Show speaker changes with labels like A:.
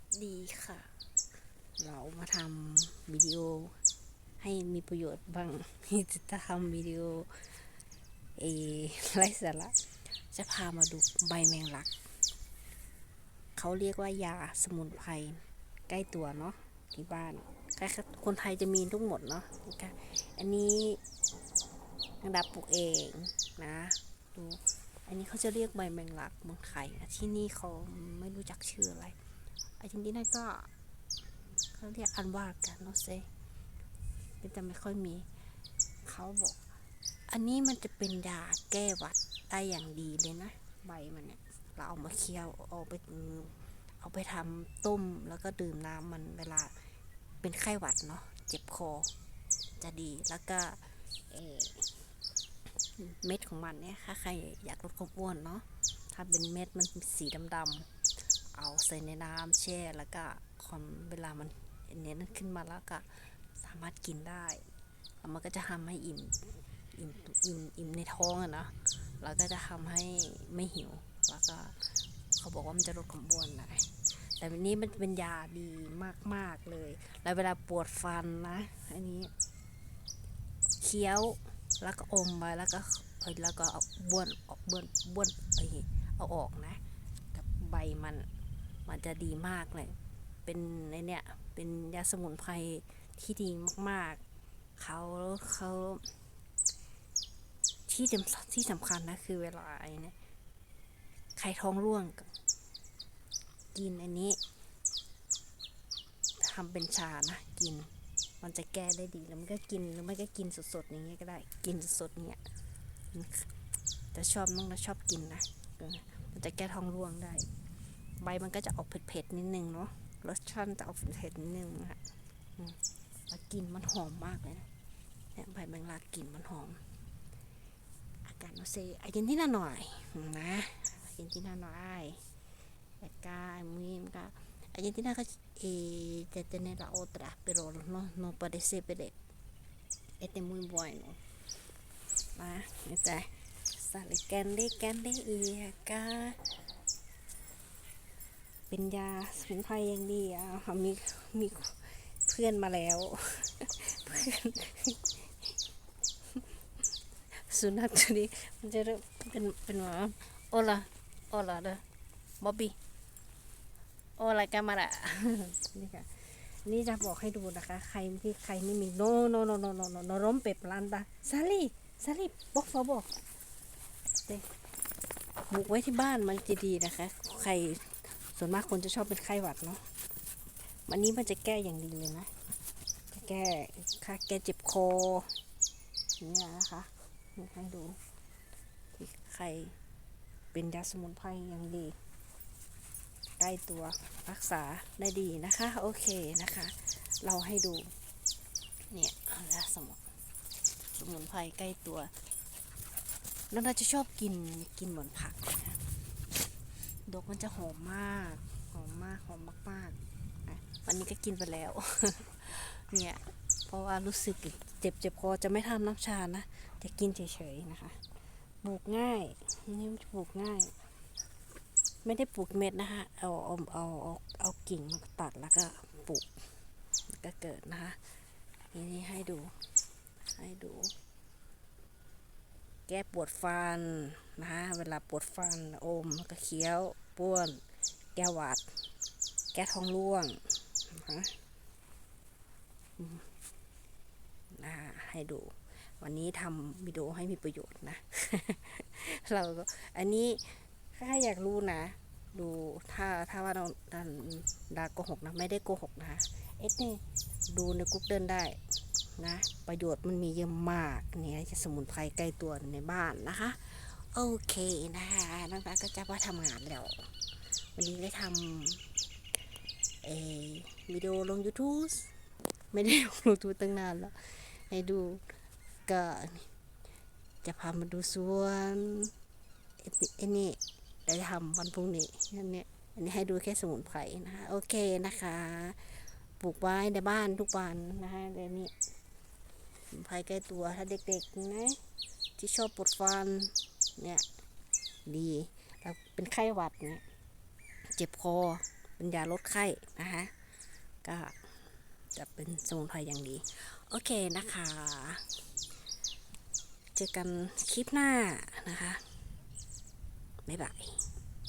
A: วัสดีค่ะ เรามาทำวิดีโอให้มีประโยชน์บ้างจะทำวิดีโอเอไรสาระจะพามาดูใบแมงลัก เขาเรียกว่ายาสมุนไพรใกล้ตัวเนาะที่บ้านใกล้คนไทยจะมีทุกหมดเนาะอันนี้นางดาปลูกเองนะดูอันนี้เขาจะเรียกใบแมงลักเมืองไทยที่นี่เขาไม่รู้จักชื่ออะไร อาร์เจนตินาก็เขาเรียกอันว่ากันโนเซเป็นจะไม่ค่อยมี เขาบอก อันนี้มันจะเป็นยาแก้หวัดได้อย่างดีเลยนะ ใบมันเนี่ย เราเอามาเคี่ยว เอาไปเอาไปทำต้มแล้วก็ดื่มน้ำมันเวลาเป็นไข้หวัดเนาะ เจ็บคอ จะดี แล้วก็เม็ดของมันเนี่ยถ้าใครอยากลดความอ้วนเนาะ ถ้าเป็นเม็ดมันสีดำๆ เอาใส่ในน้ำแช่แล้วก็ความเวลามันเน้นขึ้นมาแล้วก็สามารถกินได้แล้วมันก็จะทำให้อิ่มอิ่มอิ่มอิ่มในท้องอะนะแล้วก็จะทำให้ไม่หิว แล้วก็เขาบอกว่ามันจะลดความอ้วนได้แต่วันนี้มันเป็นยาดีมาก ๆ เลย แล้วเวลาปวดฟันนะ อันนี้ เคี้ยว แล้วก็อมไปแล้วก็เอ้ยแล้วก็เอาบ้วนออกบ้วนบ้วนไอ้เอาออกนะ กับใบมัน มันจะดีมากเลย เป็นในเนี่ย เป็นยาสมุนไพรที่ดีมากๆ เขาเขาที่จำที่สำคัญนะ คือเวลาไอ้นี่ใครท้องร่วง กินอันนี้ทำเป็นชานะ กิน มันจะแก้ได้ดีแล้วมันก็กินหรือไม่ก็กินสดๆอย่างเงี้ยก็ได้ กินสดๆเนี่ยแต่ชอบน้องนะชอบกินนะมันจะแก้ท้องร่วงได้ ใบมันก็จะออกเผ็ดๆนิดนึงเนาะรสชาติจะออกเผ็ดๆนิดนึงนะฮะแล้วกลิ่นมันหอมมากเลยนะเนี่ยใบแมงลักกลิ่นมันหอม อากาศโนเซอาร์เจนตินาหน่อยนะอาเจนตินาหน่อยแต่กา muy ka Argentina ka eh, de tener la otra pero no no parece pero este muy bueno นะนี่แต่ sale candy candy y acá เป็นยาสมุนไพรอย่างดีอะค่ะมีมีเพื่อนมาแล้ว เพื่อนสุนัขตัวนี้มันจะเริ่มเป็นเป็นหมาโอลาโอลาเด้อบ๊อบบี้โอลากามาระนี่ค่ะนี่จะบอกให้ดูนะคะ ใครที่ใครไม่มีโนโนโนโนโนโนโนร่มเป็ดลันตาซาลีซาลีบอกฟอบอกเด็กบุกไว้ที่บ้านมันจะดีนะคะ ใคร ส่วนมากคนจะชอบเป็นไข้หวัดเนาะวันนี้มันจะแก้อย่างดีเลยนะ จะแก้ค่าแก้เจ็บคออย่างเนี่ยนะคะให้ดูที่ใครเป็นยาสมุนไพรอย่างดีใกล้ตัวรักษาได้ดีนะคะ โอเคนะคะ เราให้ดู เนี่ยยาสมุนสมุนไพรใกล้ตัวแล้วเราจะชอบกินกินเหมือนผักนะ ดอกมันจะหอมมาก หอมมากหอมมากๆวันนี้ก็กินไปแล้ว เนี่ย เพราะว่ารู้สึกเจ็บเจ็บคอจะไม่ทำน้ำชานะ จะกินเฉยๆนะคะ ปลูกง่ายนี่ปลูกง่าย ไม่ได้ปลูกเม็ดนะคะเอาเอาเอาเอาเอากิ่งมาตัดแล้วก็ปลูกก็เกิดนะคะนี่ให้ดู ให้ดู แก้ปวดฟันนะคะเวลาปวดฟันอมก็เคี้ยวป้วน แก้หวัด แก้ท้องร่วงนะคะนะให้ดู วันนี้ทำวิดีโอให้มีประโยชน์นะ เราก็อันนี้ถ้าอยากรู้นะ ดูถ้าถ้าว่าเราดาดาโกหกนะ ไม่ได้โกหกนะคะเอ็ดนี่ดูในกุ๊กเดินได้ นะ ประโยชน์มันมีเยอะมากเนี่ยจะสมุนไพรใกล้ตัวในบ้านนะคะ โอเคนะคะน้องตาก็จะมาทำงานแล้ว วันนี้ได้ทำเอวิดีโอลง YouTube ไม่ได้ลง YouTube ตั้งนานแล้ว ให้ดูก็จะพามาดูสวนเอ็นนี่ได้ทำวันพรุ่งนี้นั่นเนี่ยอันนี้ให้ดูแค่สมุนไพรนะคะ โอเคนะคะ ปลูกไว้ในบ้านทุกวันนะคะเดี๋ยวนี้ ภัยใกล้ตัวถ้าเด็กๆนะที่ชอบปวดฟันเนี่ยดีแล้วเป็นไข้หวัดเนี่ยเจ็บคอเป็นยาลดไข้นะคะก็จะเป็นสมุนไพรอย่างดี โอเคนะคะ เจอกันคลิปหน้านะคะ บ๊ายบาย